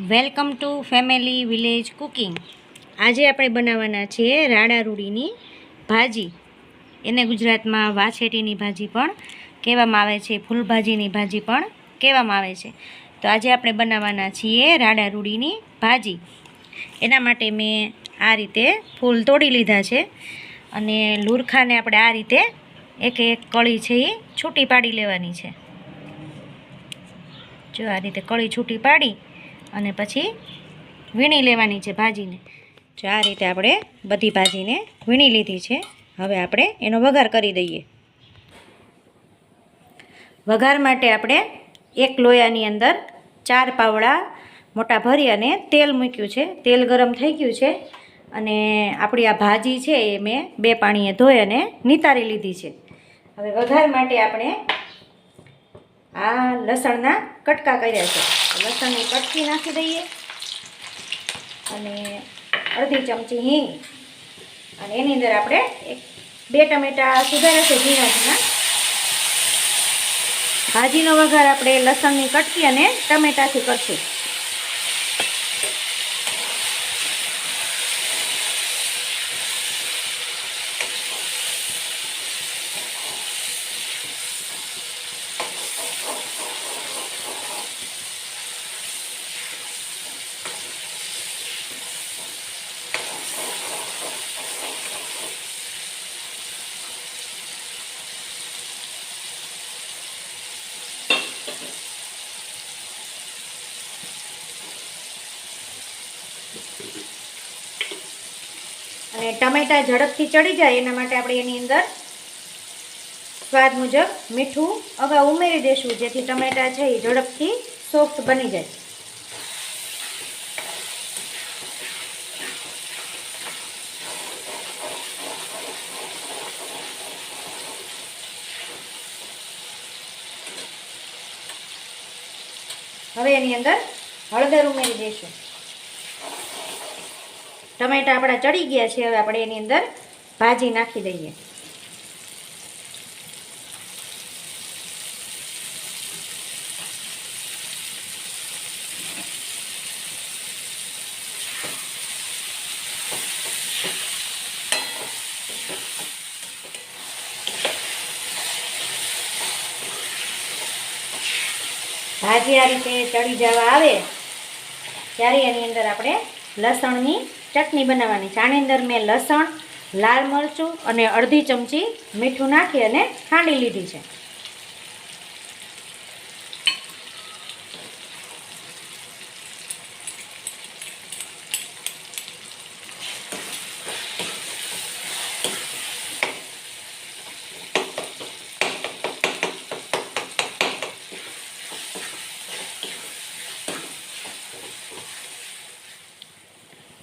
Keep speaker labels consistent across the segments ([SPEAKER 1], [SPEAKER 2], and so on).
[SPEAKER 1] Welcome to family village cooking. આજે આપણે બનાવવાના છીએ રાડા રૂડીની ભાજી. એને ગુજરાતમાં વાછેટીની ભાજી પણ કહેવામાં આવે છે, ફૂલભાજીની ભાજી પણ કહેવામાં આવે છે. તો આજે આપણે બનાવવાના છીએ રાડા રૂડીની ભાજી. એના માટે મેં આ રીતે ફૂલ તોડી લીધા છે અને લુરખાને આપણે આ રીતે એક એક કળી છે એ છૂટી પાડી લેવાની છે. જો આ રીતે કળી છૂટી પાડી અને પછી વીણી લેવાની છે ભાજીને. જો આ રીતે આપણે બધી ભાજીને વીણી લીધી છે. હવે આપણે એનો વઘાર કરી દઈએ. વઘાર માટે આપણે એક લોયાની અંદર ચાર પાવડા મોટા ભરી અને તેલ મૂક્યું છે. તેલ ગરમ થઈ ગયું છે અને આપણી આ ભાજી છે એ મેં બે પાણીએ ધોઈ અને નિતારી લીધી છે. હવે વઘાર માટે આપણે આ લસણના કટકા કર્યા છે. લસણની કટકી નાખી દઈએ. અને અડધી ચમચી હિંગ. અને એની અંદર આપણે એક બે ટમેટા સુધારે છે ઝીણા ઝીણા. ભાજીનો વઘાર આપણે લસણની કટકી અને ટમેટાથી કરશું. અને ટમેટા ઝડપથી ચડી જાય એના માટે આપણે એની અંદર સ્વાદ મુજબ મીઠું અગાઉ ઉમેરી દેશું, જેથી ટમેટા છે એ ઝડપથી સોફ્ટ બની જાય. હવે એની અંદર હળદર ઉમેરી દઈશું ટમેટા આપણા ચડી ગયા છે, હવે આપણે એની અંદર ભાજી નાખી દઈએ. ભાજી આ રીતે ચડી જવા આવે, ત્યારે એની અંદર આપણે લસણની ચટણી બનાવવાની. છે અંદર મેં લસણ, લાલ મરચું અને અડધી ચમચી મીઠું નાખી અને ખાંડી લીધી છે.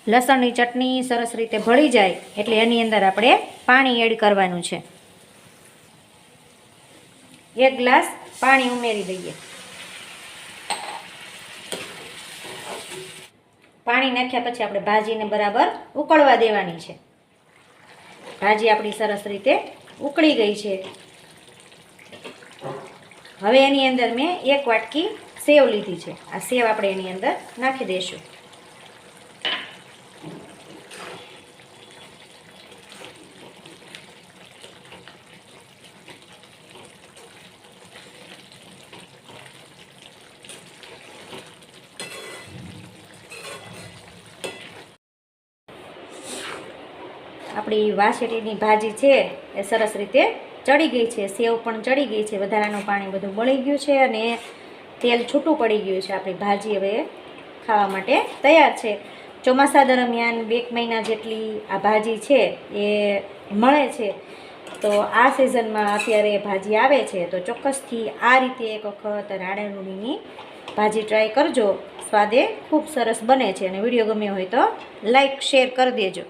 [SPEAKER 1] લસણની ચટણી સરસ રીતે ભળી જાય એટલે એની અંદર આપણે પાણી એડ કરવાનું છે. એક ગ્લાસ પાણી ઉમેરી દઈએ. પાણી નાખ્યા પછી આપણે ભાજીને બરાબર ઉકળવા દેવાની છે. ભાજી આપણી સરસ રીતે ઉકળી ગઈ છે. હવે એની અંદર મેં એક વાટકી સેવ લીધી છે. આ સેવ આપણે એની અંદર નાખી દઈશું આપણી વાસેટીની ભાજી છે એ સરસ રીતે ચડી ગઈ છે, સેવ પણ ચડી ગઈ છે, વધારાનું પાણી બધું બળી ગયું છે અને તેલ છૂટું પડી ગયું છે આપણી ભાજી હવે ખાવા માટે તૈયાર છે. ચોમાસા દરમિયાન બે મહિના જેટલી આ ભાજી છે એ મળે છે. તો આ સિઝનમાં અત્યારે ભાજી આવે છે, તો ચોક્કસથી આ રીતે એક વખત રાડારૂડીની ભાજી ટ્રાય કરજો. સ્વાદે ખૂબ સરસ બને છે અને વીડિયો ગમ્યો હોય તો લાઈક, શેર કરી દેજો.